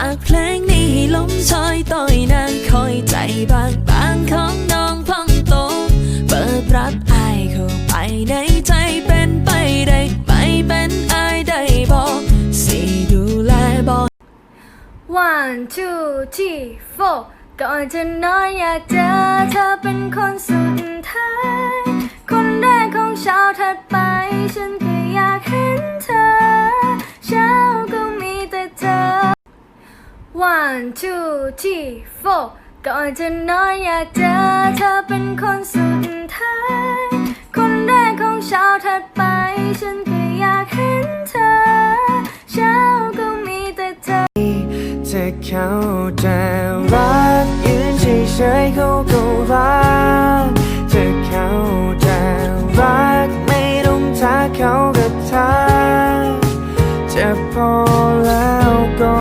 ากเพลงนี้ให้ลมชอยต่อยนางคอยใจบางบางของน้องพองโต เปิดรับอายเข้าไปในใจเป็นไปได้ไม่เป็นอายได้บอกสิดูแลบอก one two three four ก่อนจะนอนอยากเจอเธอเป็นคนสุดท้าย คนแรกของเช้าถัดไปฉัน one two three four ก่อนจะน้อยอยากเจอเธอเป็นคนสุดท้าย คนแรกของเช้าถัดไป ฉันก็อยากเห็นเธอ เช้าก็มีแต่เธอเธอเข้าใจรักยืนเฉยๆเขาก็รักเธอเข้าใจรักไม่ต้องทักเขาก็ทักจะพอแล้วก็